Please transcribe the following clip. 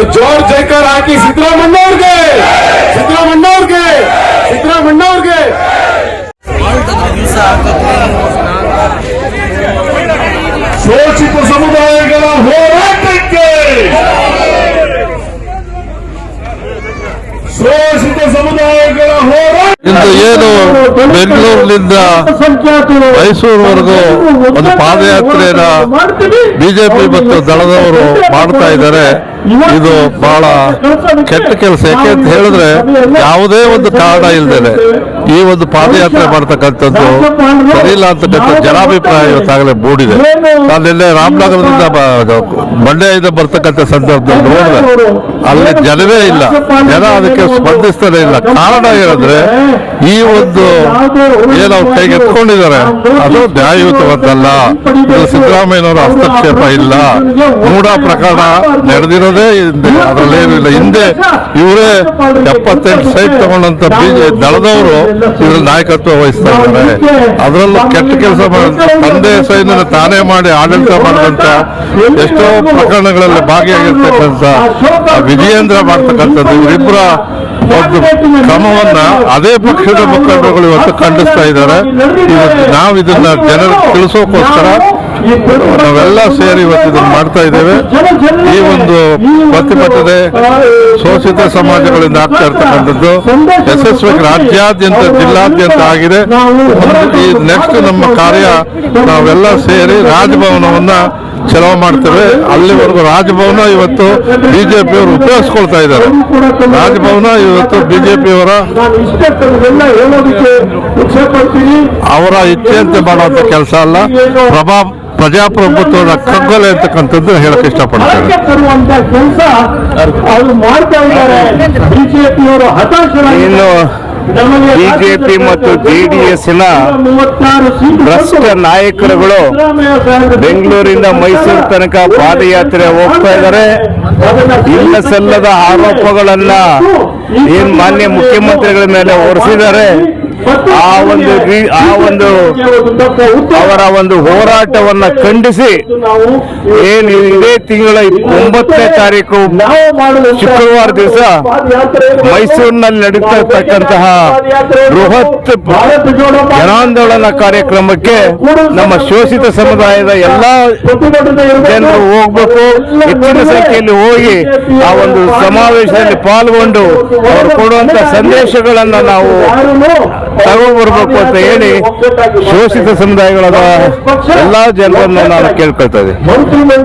ಜೋರ್ ಜೈಕಾರ ಹಾಕಿ ಸಿದ್ದರಾಮಣ್ಣವ್ರಿಗೆ ಸಿದ್ದರಾಮಣ್ಣವ್ರಿಗೆ ಸಿದ್ದರಾಮಣ್ಣವ್ರಿಗೆ ಶೋಷಿತ ಸಮುದಾಯಗಳ ಹೋರಾಟಕ್ಕೆ ಶೋಷಿತ ಸಮುದಾಯಗಳ ಹೋರಾಟ ಇಂದು ಏನು ಬೆಂಗಳೂರಿನಿಂದ ಮೈಸೂರುವರೆಗೂ ಒಂದು ಪಾದಯಾತ್ರೆಯನ್ನ ಬಿಜೆಪಿ ಮತ್ತು ದಳದವರು ಮಾಡ್ತಾ ಇದ್ದಾರೆ. ಇದು ಬಹಳ ಕೆಟ್ಟ ಕೆಲಸ. ಯಾಕೆ ಅಂತ ಹೇಳಿದ್ರೆ ಯಾವುದೇ ಒಂದು ಕಾರಣ ಇಲ್ಲದೆ ಈ ಒಂದು ಪಾದಯಾತ್ರೆ ಮಾಡ್ತಕ್ಕಂಥದ್ದು ಸರಿಯಿಲ್ಲ ಅಂತಕ್ಕಂಥ ಜನಾಭಿಪ್ರಾಯ ಇವತ್ತಾಗಲೇ ಮೂಡಿದೆ. ನಾನು ನಿನ್ನೆ ರಾಮನಗರದಿಂದ ಮಂಡ್ಯದಿಂದ ಬರ್ತಕ್ಕಂಥ ಸಂದರ್ಭದಲ್ಲಿ ನೋಡಿದೆ. ಅಲ್ಲಿ ಜನವೇ ಇಲ್ಲ. ಜನ ಅದಕ್ಕೆ ಸ್ಪಂದಿಸ್ತಾನೆ ಇಲ್ಲ. ಕಾರಣ ಏನಂದ್ರೆ ಈ ಒಂದು ಏನು ಅವ್ರು ಕೈಗೆ ಎತ್ಕೊಂಡಿದ್ದಾರೆ. ಅದು ನ್ಯಾಯಯುತವಾದಲ್ಲ ಇದು ಸಿದ್ದರಾಮಯ್ಯನವರ ಹಸ್ತಕ್ಷೇಪ ಇಲ್ಲ. ಮೂಢ ಪ್ರಕರಣ ನಡೆದಿರೋದೇ ಹಿಂದೆ. ಅದರಲ್ಲೇನು ಇಲ್ಲ. ಹಿಂದೆ ಇವರೇ ಎಪ್ಪತ್ತೆಂಟು ಸೈಟ್ ತಗೊಂಡಂತ ಬಿ ದಳದವರು ಇದ್ರಲ್ಲಿ ನಾಯಕತ್ವ ವಹಿಸ್ತಾ ಇದ್ದಾರೆ. ಅದರಲ್ಲೂ ಕೆಟ್ಟ ಕೆಲಸ ತಂದೆ ಸೈನ್ಯ ತಾನೇ ಮಾಡಿ ಆಡಳಿತ ಮಾಡಿದಂತ ಎಷ್ಟೋ ಪ್ರಕರಣಗಳಲ್ಲಿ ಭಾಗಿಯಾಗಿರ್ತಕ್ಕಂಥ ವಿಜಯೇಂದ್ರ ಮಾಡ್ತಕ್ಕಂಥದ್ದು. ಇವರಿಬ್ಬರ ಒಂದು ಕ್ರಮವನ್ನ ಅದೇ ಪಕ್ಷದ ಮುಖಂಡರುಗಳು ಇವತ್ತು ಖಂಡಿಸ್ತಾ ಇದ್ದಾರೆ. ಇವತ್ತು ನಾವು ಇದನ್ನ ಜನರಿಗೆ ತಿಳಿಸೋಕೋಸ್ಕರ ನಾವೆಲ್ಲ ಸೇರಿ ಇವತ್ತು ಇದನ್ನು ಮಾಡ್ತಾ ಇದ್ದೇವೆ. ಈ ಒಂದು ಪ್ರತಿಭಟನೆ ಶೋಷಿತ ಸಮಾಜಗಳಿಂದ ಆಗ್ತಾ ಇರ್ತಕ್ಕಂಥದ್ದು. ಯಶಸ್ವಿ ರಾಜ್ಯಾದ್ಯಂತ ಜಿಲ್ಲಾದ್ಯಂತ ಆಗಿದೆ. ಈ ನೆಕ್ಸ್ಟ್ ನಮ್ಮ ಕಾರ್ಯ ನಾವೆಲ್ಲ ಸೇರಿ ರಾಜಭವನವನ್ನ ಚಲೋ ಮಾಡ್ತೇವೆ. ಅಲ್ಲಿವರೆಗೂ ರಾಜಭವನ ಇವತ್ತು ಬಿಜೆಪಿಯವರು ಉಪಯೋಗಿಸ್ಕೊಳ್ತಾ ಇದ್ದಾರೆ. ರಾಜಭವನ ಇವತ್ತು ಬಿಜೆಪಿಯವರ ಅವರ ಇಚ್ಛೆಯಂತೆ ಮಾಡುವಂತ ಕೆಲಸ ಅಲ್ಲ. ಪ್ರಭಾ ಪ್ರಜಾಪ್ರಭುತ್ವದ ಕಗ್ಗೊಲೆ ಅಂತಕ್ಕಂಥದ್ದು ಹೇಳಕ್ ಇಷ್ಟಪಡ್ತಾರೆ ಇನ್ನು ಬಿಜೆಪಿ ಮತ್ತು ಜೆಡಿಎಸ್ನ ಭ್ರಷ್ಟ ನಾಯಕರುಗಳು ಬೆಂಗಳೂರಿಂದ ಮೈಸೂರು ತನಕ ಪಾದಯಾತ್ರೆ ಹೋಗ್ತಾ ಇದ್ದಾರೆ. ಇಲ್ಲ ಸಲ್ಲದ ಆರೋಪಗಳನ್ನ ಏನ್ ಮಾನ್ಯ ಮುಖ್ಯಮಂತ್ರಿಗಳ ಮೇಲೆ ಹೊರಿಸಿದ್ದಾರೆ. ಆ ಒಂದು ಆ ಒಂದು ಅವರ ಒಂದು ಹೋರಾಟವನ್ನ ಖಂಡಿಸಿ ಏನು ಇದೇ ತಿಂಗಳ ಒಂಬತ್ತನೇ ತಾರೀಕು ಶುಕ್ರವಾರ ದಿವಸ ಮೈಸೂರಿನಲ್ಲಿ ನಡೀತಾ ಇರ್ತಕ್ಕಂತಹ ಬೃಹತ್ ಜನಾಂದೋಲನ ಕಾರ್ಯಕ್ರಮಕ್ಕೆ ನಮ್ಮ ಶೋಷಿತ ಸಮುದಾಯದ ಎಲ್ಲಾ ಜನರು ಹೋಗ್ಬೇಕು. ಹೆಚ್ಚಿನ ಸಂಖ್ಯೆಯಲ್ಲಿ ಹೋಗಿ ಆ ಒಂದು ಸಮಾವೇಶದಲ್ಲಿ ಪಾಲ್ಗೊಂಡು ಅವರು ಕೊಡುವಂತ ಸಂದೇಶಗಳನ್ನ ನಾವು ತಗೊಂಡ್ಬರ್ಬೇಕು ಅಂತ ಹೇಳಿ ಶೋಷಿತ ಸಮುದಾಯಗಳಾದ ಎಲ್ಲಾ ಜನರನ್ನು ನಾನು ಕೇಳ್ಕೊಳ್ತಾ ಇದ್ದೀನಿ.